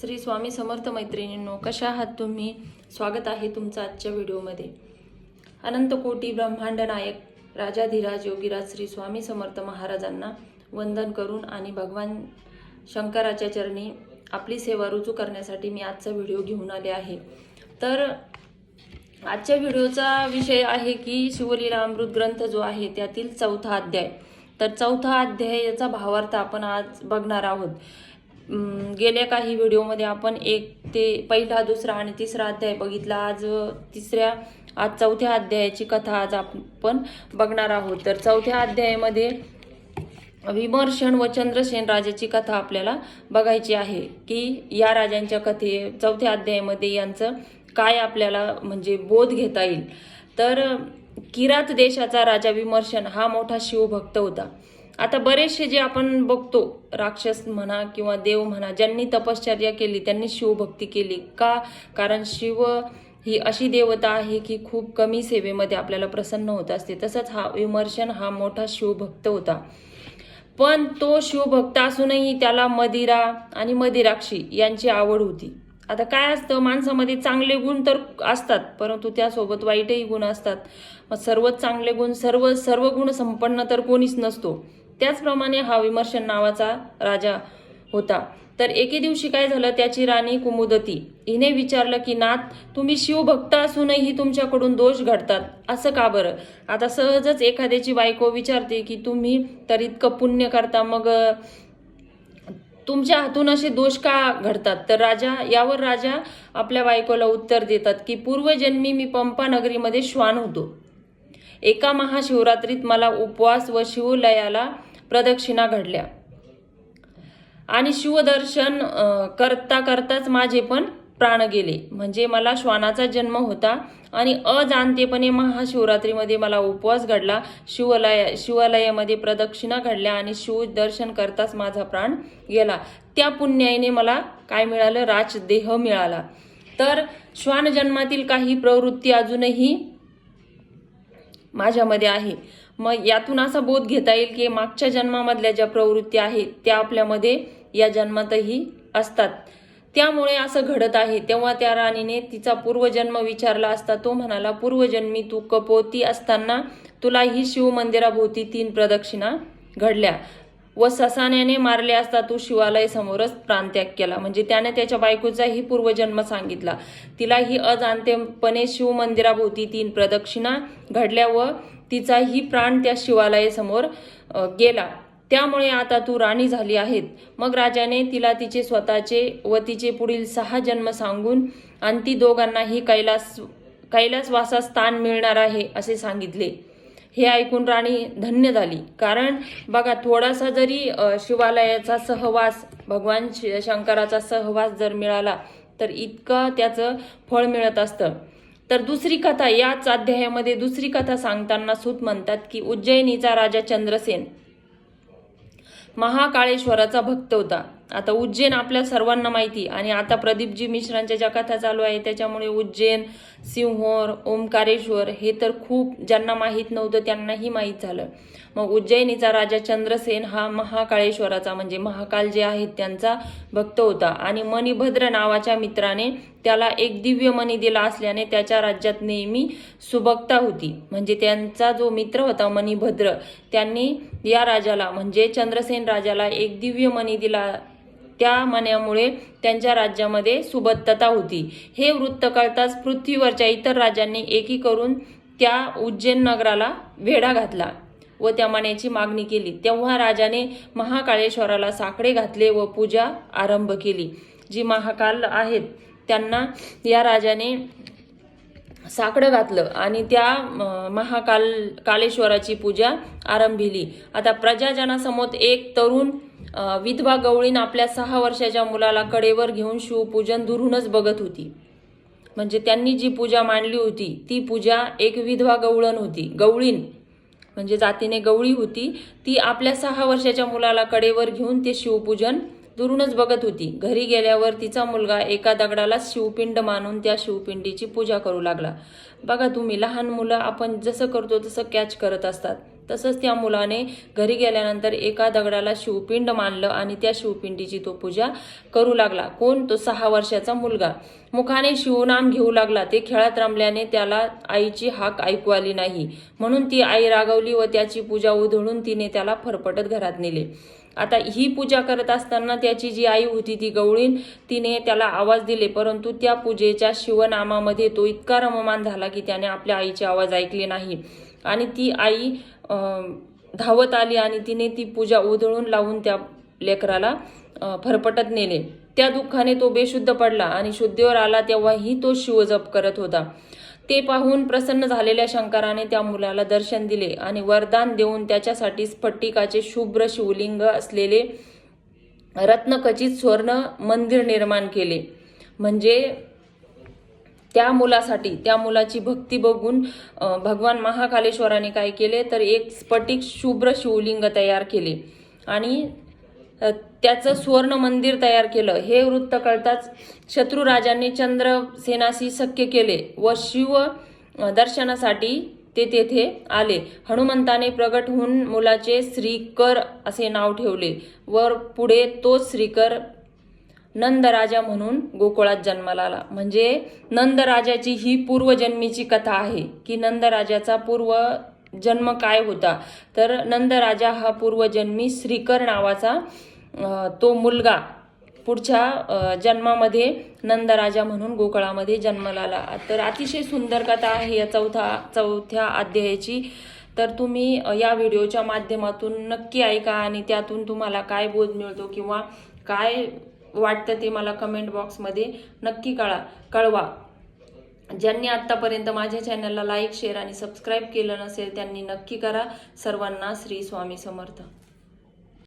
श्री स्वामी समर्थ मैत्रिणींनो कशा आहात तुम्ही? स्वागत आहे तुमचं आजच्या व्हिडिओमध्ये. अनंत कोटी ब्रह्मांड नायक राजाधिराज योगीराज श्री स्वामी समर्थ महाराजांना वंदन करून आणि भगवान शंकराच्या चरणी आपली सेवा रुजू करण्यासाठी मी आजचा व्हिडिओ घेऊन आले आहे. तर आजच्या व्हिडिओचा विषय आहे की शिवलीला अमृत ग्रंथ जो आहे त्यातील चौथा अध्याय. तर चौथा अध्यायाचा भावार्थ आपण आज बघणार आहोत. गेल्या काही व्हिडिओमध्ये आपण एक ते पहिला दुसरा आणि तिसरा अध्याय बघितला. आज तिसऱ्या आज चौथ्या अध्यायाची कथा आज आपण बघणार आहोत. तर चौथ्या अध्यायामध्ये विमर्शन व चंद्रसेन राजाची कथा आपल्याला बघायची आहे की या राजांच्या कथे चौथ्या अध्यायामध्ये यांचं काय आपल्याला म्हणजे बोध घेता येईल. तर किरात देशाचा राजा विमर्शन हा मोठा शिवभक्त होता. आता बरेचसे जे आपण बघतो राक्षस म्हणा किंवा देव म्हणा ज्यांनी तपश्चर्या केली त्यांनी शिवभक्ती केली. का? कारण शिव ही अशी देवता आहे की खूप कमी सेवेमध्ये आपल्याला प्रसन्न होत असते. तसंच हा विमर्शन हा मोठा शिवभक्त होता. पण तो शिवभक्त असूनही त्याला मदिरा आणि मदिराक्षी यांची आवड होती. आता काय असतं माणसामध्ये चांगले गुण तर असतात परंतु त्यासोबत वाईटही गुण असतात. मग सर्वच चांगले गुण सर्व सर्व गुण संपन्न तर कोणीच नसतो. त्याचप्रमाणे हा विमर्शन नावाचा राजा होता. तर एके दिवशी काय झालं? त्याची राणी कुमुदती हिने विचारलं की नाथ तुम्ही शिवभक्त असूनही तुमच्याकडून दोष घडतात. असं का बरं? आता सहजच एखाद्याची बायको विचारते की तुम्ही तर इतकं पुण्य करता मग तुमच्या हातून असे दोष का घडतात? तर राजा यावर राजा आपल्या बायकोला उत्तर देतात की पूर्वजन्मी मी पंपा नगरीमध्ये श्वान होतो. एका महाशिवरात्रीत मला उपवास व शिवलयाला प्रदक्षिणा घडल्या. आणि शिवदर्शन करता करताच माझे पण प्राण गेले. म्हणजे मला श्वानाचा जन्म होता आणि अजाणतेपणे महाशिवरात्रीमध्ये मला उपवास घडला. शिवलय शिवालयामध्ये प्रदक्षिणा घडल्या आणि शिवदर्शन करताच माझा प्राण गेला. त्या पुण्याईने मला काय मिळालं? राजदेह मिळाला. तर श्वान जन्मातील काही प्रवृत्ती अजूनही माझ्यामध्ये आहे. मग यातून असा बोध घेता येईल की मागच्या जन्मामधल्या ज्या प्रवृत्ती आहेत त्या आपल्यामध्ये या जन्मातही असतात. त्यामुळे असं घडत आहे. तेव्हा त्या राणीने तिचा पूर्वजन्म विचारला असता. तो म्हणाला पूर्वजन्मी तू कपोती असताना तुला ही शिवमंदिराभोवती तीन प्रदक्षिणा घडल्या. व ससाण्याने मारले असता तू शिवालय समोरच प्राणत्याग केला. म्हणजे त्याने त्याच्या बायकोचाही पूर्वजन्म सांगितला. तिला ही अजाणतेपणे शिवमंदिराभोवती तीन प्रदक्षिणा घडल्या व तिचाही प्राण त्या शिवालयासमोर गेला. त्यामुळे आता तू राणी झाली आहेत मग राजाने तिला तिचे स्वतःचे व तिचे पुढील सहा जन्म सांगून आणि ती दोघांनाही कैलास कैलासवासात स्थान मिळणार आहे असे सांगितले. हे ऐकून राणी धन्य झाली. कारण बघा थोडासा जरी शिवालयाचा सहवास भगवान शंकराचा सहवास जर मिळाला तर इतकं त्याचं फळ मिळत असतं. तर दुसरी कथा याच अध्यायामध्ये दुसरी कथा सांगताना सूत म्हणतात की उज्जैनीचा राजा चंद्रसेन महाकाळेश्वराचा भक्त होता. आता उज्जैन आपल्या सर्वांना माहिती आणि आता प्रदीपजी मिश्रांच्या ज्या कथा चालू आहे त्याच्यामुळे उज्जैन सिंहोर ओंकारेश्वर हे तर खूप ज्यांना माहीत नव्हतं त्यांनाही माहीत झालं. मग उज्जैनीचा राजा चंद्रसेन हा महाकाळेश्वराचा म्हणजे महाकाल जे आहेत त्यांचा भक्त होता. आणि मणिभद्र नावाच्या मित्राने त्याला एक दिव्य मणी दिला असल्याने त्याच्या राज्यात नेहमी सुबकता होती. म्हणजे त्यांचा जो मित्र होता मणिभद्र त्यांनी या राजाला म्हणजे चंद्रसेन राजाला एक दिव्य मणी दिला त्या म्हणण्यामुळे त्यांच्या राज्यामध्ये सुबत्तता होती. हे वृत्त कळताच पृथ्वीवरच्या इतर राजांनी एकी करून त्या उज्जैन नगराला वेढा घातला व त्या मण्याची मागणी केली. तेव्हा राजाने महाकाळेश्वराला साकडे घातले व पूजा आरंभ केली. जी महाकाल आहेत त्यांना या राजाने साकडं घातलं आणि त्या महाकाल कालेश्वराची पूजा आरंभिली. आता प्रजाजनासमोर एक तरुण विधवा गवळीन आपल्या सहा वर्षाच्या मुलाला कडेवर घेऊन शिवपूजन दुरूनच बघत होती. म्हणजे त्यांनी जी पूजा मांडली होती ती पूजा एक विधवा गवळण होती. गवळीन म्हणजे जातीने गवळी होती. ती आपल्या सहा वर्षाच्या मुलाला कडेवर घेऊन ते शिवपूजन दुरूनच बघत होती. घरी गेल्यावर तिचा मुलगा एका दगडाला शिवपिंड मानून त्या शिवपिंडीची पूजा करू लागला. बघा तुम्ही लहान मुलं आपण जसं करतो तसं कॅच करत असतात. तसंच त्या मुलाने घरी गेल्यानंतर एका दगडाला शिवपिंड मानलं आणि त्या शिवपिंडीची तो पूजा करू लागला. कोण? तो सहा वर्षाचा मुलगा. मुखाने शिवनाम घेऊ लागला. ते खेळात रमल्याने त्याला आईची हाक ऐकू आली नाही. म्हणून ती आई रागवली व त्याची पूजा उधळून तिने त्याला फरफटत घरात नेले. आता ही पूजा करत असताना त्याची जी आई होती ती गवळीन तिने त्याला आवाज दिले. परंतु त्या पूजेच्या शिवनामामध्ये तो इतका रममान झाला की त्याने आपल्या आईचे आवाज ऐकले नाही. आणि ती आई धावत आली आणि तिने ती पूजा उधळून लावून त्या लेकराला फरफटत नेले. त्या दुःखाने तो बेशुद्ध पडला आणि शुद्धीवर आला तेव्हाही तो शिवजप करत होता. ते पाहून प्रसन्न झालेल्या शंकराने त्या मुलाला दर्शन दिले आणि वरदान देऊन त्याच्यासाठी स्फटिकाचे शुभ्र शिवलिंग असलेले रत्नखचित स्वर्ण मंदिर निर्माण केले. म्हणजे त्या मुलासाठी त्या मुलाची भक्ती बघून भगवान महाकालेश्वराने काय केले तर एक स्फटिक शुभ्र शिवलिंग तयार केले. आणि त्याचं सुवर्ण मंदिर तयार केलं. हे वृत्त कळताच शत्रुराजांनी चंद्रसेनाशी शक्य केले व शिव दर्शनासाठी ते तेथे आले. हनुमंताने प्रगट होऊन मुलाचे श्रीकर असे नाव ठेवले. वर पुढे तोच श्रीकर नंदराजा म्हणून गोकुळात जन्माला आला. म्हणजे नंदराजाची ही पूर्वजन्मीची कथा आहे की नंदराजाचा पूर्व जन्म काय होता. तर नंदराजा हा पूर्वजन्मी श्रीकर नावाचा तो मुलगा पुढच्या जन्मामध्ये नंदराजा म्हणून गोकुळामध्ये जन्माला आला. तर अतिशय सुंदर कथा आहे या चौथा चौथ्या अध्यायाची. तर तुम्ही या व्हिडिओच्या माध्यमातून नक्की ऐका आणि त्यातून तुम्हाला काय बोध मिळतो किंवा काय वाटतं ते मला कमेंट बॉक्समध्ये नक्की कळा कळवा. ज्यांनी आत्तापर्यंत माझ्या चॅनलला लाईक शेअर आणि सबस्क्राईब केलं नसेल त्यांनी नक्की करा. सर्वांना श्री स्वामी समर्थ.